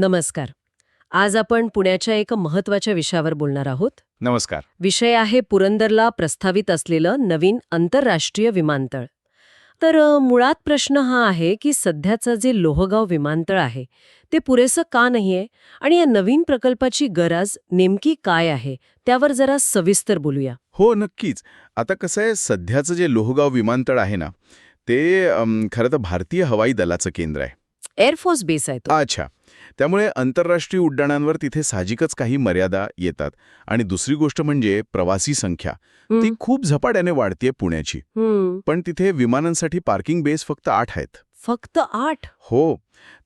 नमस्कार. आज आपण पुण्याच्या एका महत्त्वाच्या विषयावर बोलणार आहोत. नमस्कार. विषय आहे पुरंदरला प्रस्तावित असलेलं नवीन आंतरराष्ट्रीय विमानतळ. तर मुळात प्रश्न हा आहे की सध्याचं जे लोहगाव विमानतळ आहे ते पुरेसं का नाहीये? आणि या नवीन प्रकल्पाची गरज नेमकी काय आहे? त्यावर जरा सविस्तर बोलूया. हो नक्कीच. आता कसं आहे सध्याचं जे लोहगाव विमानतळ आहे ना ते खरं तर भारतीय हवाई दलाचं केंद्र आहे. एअरफोर्स बेस आहे तो. अच्छा. त्यामुळे आंतरराष्ट्रीय उड्डाणांवर तिथे साहजिकच काही मर्यादा येतात. आणि दुसरी गोष्ट म्हणजे प्रवासी संख्या. ती खूप झपाट्याने वाढतीये पुण्याची. पण तिथे विमानांसाठी पार्किंग बेस फक्त आठ आहेत. फक्त आठ? हो.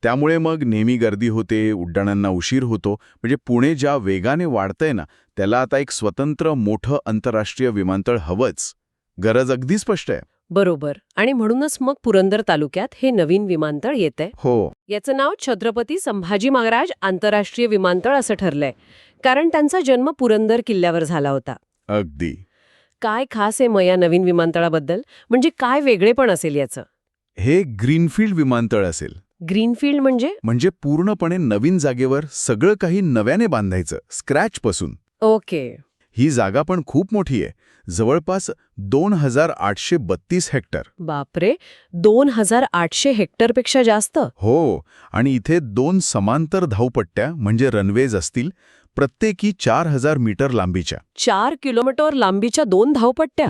त्यामुळे मग नेहमी गर्दी होते उड्डाणांना उशीर होतो. म्हणजे पुणे ज्या वेगाने वाढतंय ना त्याला आता एक स्वतंत्र मोठं आंतरराष्ट्रीय विमानतळ हवंच. गरज अगदी स्पष्ट आहे. बरोबर. आणि म्हणूनच मग पुरंदर तालुक्यात हे नवीन विमानतळ येतंय. हो. याचं नाव छत्रपती संभाजी महाराज आंतरराष्ट्रीय विमानतळ असं ठरलंय. कारण त्यांचा जन्म पुरंदर किल्ल्यावर झाला होता. अगदी. काय खास आहे मग या नवीन विमानतळाबद्दल? म्हणजे काय वेगळेपण असेल याचं? हे ग्रीनफील्ड विमानतळ असेल. ग्रीनफील्ड म्हणजे? म्हणजे पूर्णपणे नवीन जागेवर सगळं काही नव्याने बांधायचं स्क्रॅचपासून ओके. ही जागा पण खूप मोठी आहे. जवळपास दोन हजार आठशे बत्तीस हेक्टर. बापरे दोन हजार आठशे हेक्टरपेक्षा जास्त? हो आणि इथे दोन समांतर धावपट्ट्या म्हणजे रनवेज असतील प्रत्येकी चार हजार मीटर लांबीच्या. चार किलोमीटर लांबीच्या दोन धावपट्ट्या.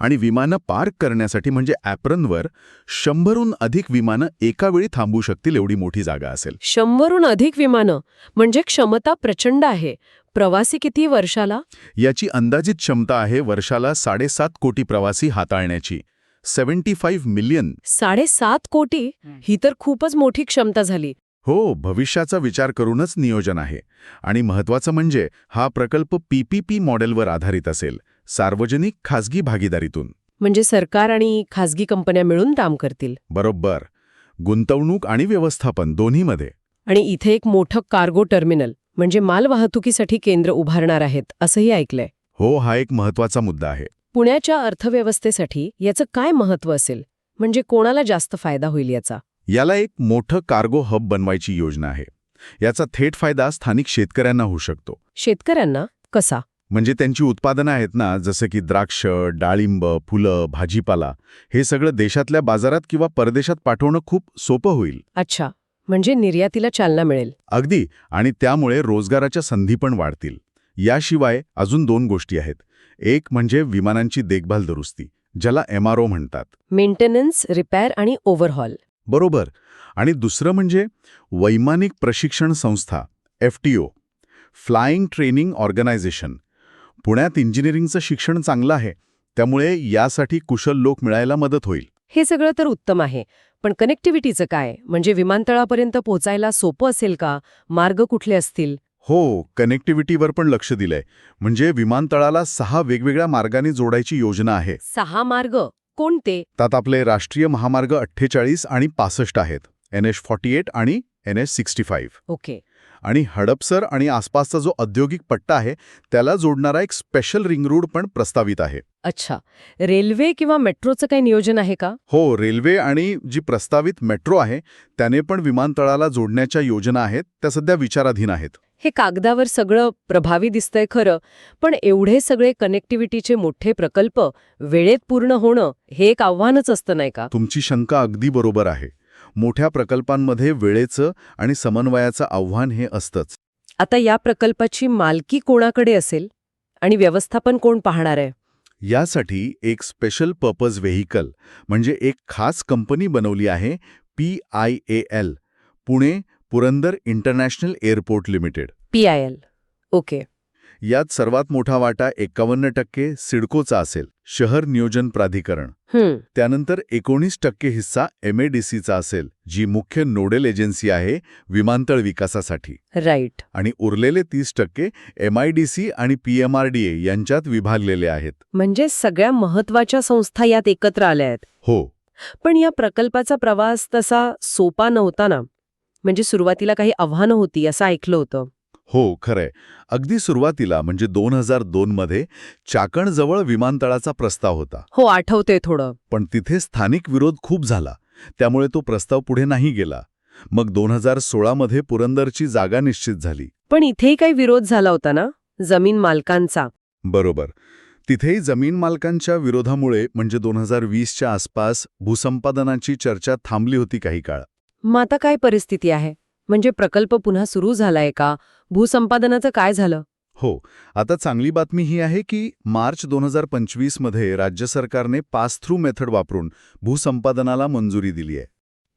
आणि विमानं पार्क करण्यासाठी म्हणजे ॲप्रनवर शंभरहून अधिक विमानं एका वेळी थांबू शकतील एवढी मोठी जागा असेल. शंभरहून अधिक विमानं म्हणजे क्षमता प्रचंड आहे. प्रवासी किती वर्षाला? याची अंदाजित क्षमता आहे वर्षाला साडेसात कोटी प्रवासी हाताळण्याची. Seventy five million. साडेसात कोटी? ही तर खूपच मोठी क्षमता झाली. हो भविष्याचा विचार करूनच नियोजन आहे. आणि महत्वाचं म्हणजे हा प्रकल्प पीपीपी मॉडेलवर आधारित असेल सार्वजनिक खासगी भागीदारीतून. म्हणजे सरकार आणि खासगी कंपन्या मिळून काम करतील. बरोबर. गुंतवणूक आणि व्यवस्थापन दोन्हीमध्ये. आणि इथे एक मोठं कार्गो टर्मिनल म्हणजे मालवाहतुकीसाठी केंद्र उभारणार आहेत असंही ऐकलंय. हो हा एक महत्त्वाचा मुद्दा आहे. पुण्याच्या अर्थव्यवस्थेसाठी याचं काय महत्त्व असेल? म्हणजे कोणाला जास्त फायदा होईल याचा? याला एक मोठं कार्गो हब बनवायची योजना आहे. याचा थेट फायदा स्थानिक शेतकऱ्यांना होऊ शकतो. शेतकऱ्यांना? कसा? म्हणजे त्यांची उत्पादनं आहेत ना जसं की द्राक्ष डाळिंब फुलं भाजीपाला हे सगळं देशातल्या बाजारात किंवा परदेशात पाठवणं खूप सोपं होईल. अच्छा. म्हणजे निर्यातीला चालना मिळेल. अगदी. आणि त्यामुळे रोजगाराच्या संधी पण वाढतील. याशिवाय अजून दोन गोष्टी आहेत. एक म्हणजे विमानांची देखभाल दुरुस्ती ज्याला एमआरओ म्हणतात. मेंटेनन्स रिपेअर आणि ओव्हरहॉल बरोबर. आणि दुसरं म्हणजे वैमानिक प्रशिक्षण संस्था F T O flying training organization. पुण्यात इंजिनिअरिंगचं शिक्षण चांगलं आहे त्यामुळे यासाठी कुशल लोक मिळायला मदत होईल. हे सगळं तर उत्तम आहे पण कनेक्टिव्हिटीचं काय? म्हणजे विमानतळापर्यंत पोहोचायला सोपं असेल का? मार्ग कुठले असतील? हो कनेक्टिव्हिटीवर पण लक्ष दिलंय. म्हणजे विमानतळाला सहा वेगवेगळ्या मार्गांनी जोडायची योजना आहे. सहा मार्ग? कोणते? त्यात आपले राष्ट्रीय महामार्ग अठ्ठेचाळीस आणि पासष्ट आहेत. एन एच फॉर्टी एट आणि N H sixty five. Okay. आणि हडपसर आणि आसपासचा जो औद्योगिक पट्टा आहे त्याला जोडणारा एक स्पेशल रिंग रोड पण प्रस्तावित आहे. अच्छा. रेल्वे किंवा मेट्रोचं काही नियोजन आहे का? हो रेल्वे आणि जी प्रस्तावित मेट्रो आहे त्याने पण विमानतळाला जोडण्याच्या योजना आहेत त्या सध्या विचाराधीन आहेत. हे कागदावर सगळं प्रभावी दिसतंय खरं पण एवढे सगळे कनेक्टिव्हिटीचे मोठे प्रकल्प वेळेत पूर्ण होणं हे एक आव्हानच असतं नाही का? तुमची शंका अगदी बरोबर आहे. मोठ्या प्रकल्पांमध्ये वेळेचं आणि समन्वयाचं आव्हान हे असतंच. आता या प्रकल्पाची मालकी कोणाकडे असेल आणि व्यवस्थापन कोण पाहणार आहे? यासाठी एक स्पेशल पर्पज व्हेकल म्हणजे एक खास कंपनी बनवली आहे P I A L Pune Purandar international airport limited. P I L. Okay. यात सर्वात मोठा वाटा एकावन्न टक्के सिडकोचा असेल शहर नियोजन प्राधिकरण. त्यानंतर एकोणीस टक्के हिस्सा एमएडीसीचा असेल जी मुख्य नोडल एजन्सी आहे विमानतळ विकासासाठी. राईट. आणि उरलेले तीस टक्के एमआयडीसी आणि पीएमआरडीए यांच्यात विभागलेले आहेत. म्हणजे सगळ्या महत्त्वाच्या संस्था यात एकत्र आल्या आहेत. हो. पण या प्रकल्पाचा प्रवास तसा सोपा नव्हता ना. म्हणजे सुरुवातीला काही आव्हानं होती असं ऐकलं होतं. हो खरंय. अगदी सुरुवातीला म्हणजे दोन हजार दोनमध्ये चाकणजवळ विमानतळाचा प्रस्ताव होता. हो आठवते थोडं. पण तिथे स्थानिक विरोध खूप झाला. त्यामुळे तो प्रस्ताव पुढे नाही गेला. मग दोन हजार सोळामध्ये पुरंदरची जागा निश्चित झाली. पण इथेही काही विरोध झाला होता ना? जमीन मालकांचा. बरोबर. तिथेही जमीन मालकांच्या विरोधामुळे म्हणजे दोन हजार वीसच्या आसपास भूसंपादनाची चर्चा थांबली होती काही काळ. मग आता काय परिस्थिती आहे? म्हणजे प्रकल्प पुन्हा सुरू झालाय का? भूसंपादनाचं काय झालं? हो आता चांगली बातमी ही आहे की मार्च दोन हजार पंचवीसमध्ये राज्य सरकारने पास थ्रू मेथड वापरून भूसंपादनाला मंजुरी दिली आहे.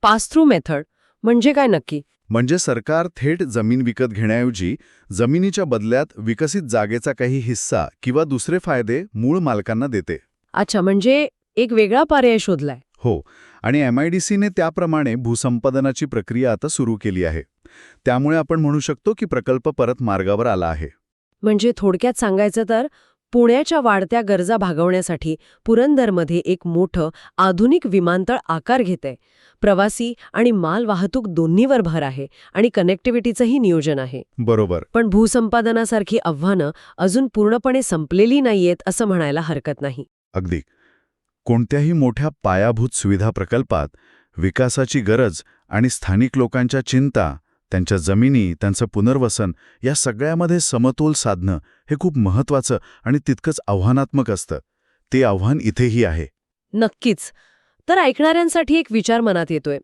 Pass through method? म्हणजे काय नक्की? म्हणजे सरकार थेट जमीन विकत घेण्याऐवजी जमिनीच्या बदल्यात विकसित जागेचा काही हिस्सा किंवा दुसरे फायदे मूळ मालकांना देते. अच्छा म्हणजे एक वेगळा पर्याय शोधलाय. हो आणि एम आय डी सीने त्याप्रमाणे भूसंपादनाची प्रक्रिया आता सुरू केली आहे. त्यामुळे आपण म्हणू शकतो की प्रकल्प परत मार्गावर आला आहे. म्हणजे थोडक्यात सांगायचं तर पुण्याच्या वाढत्या गरजा भागवण्यासाठी पुरंदरमध्ये एक मोठं आधुनिक विमानतळ आकार घेतंय. प्रवासी आणि माल वाहतूक दोन्हीवर भर आहे आणि कनेक्टिव्हिटीचंही नियोजन आहे. बरोबर. पण भूसंपादनासारखी आव्हानं अजून पूर्णपणे संपलेली नाहीयेत असं म्हणायला हरकत नाही. अगदी. कोणत्याही मोठ्या पायाभूत सुविधा प्रकल्पात विकासाची गरज आणि स्थानिक लोकांच्या चिंता त्यांच्या जमिनी त्यांचं पुनर्वसन या सगळ्यामध्ये समतोल साधणं हे खूप महत्वाचं आणि तितकंच आव्हानात्मक असतं. ते आव्हान इथेही आहे. नक्कीच. तर ऐकणाऱ्यांसाठी एक विचार मनात येतोय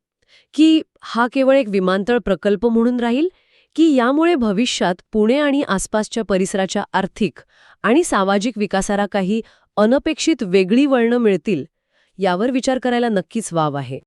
की हा केवळ एक विमानतळ प्रकल्प म्हणून राहील की यामुळे भविष्यात पुणे आणि आसपासच्या परिसराच्या आर्थिक आणि सामाजिक विकासाला काही अनपेक्षित वेगळी वळणं मिळतील यावर विचार करायला नक्कीच वाव आहे.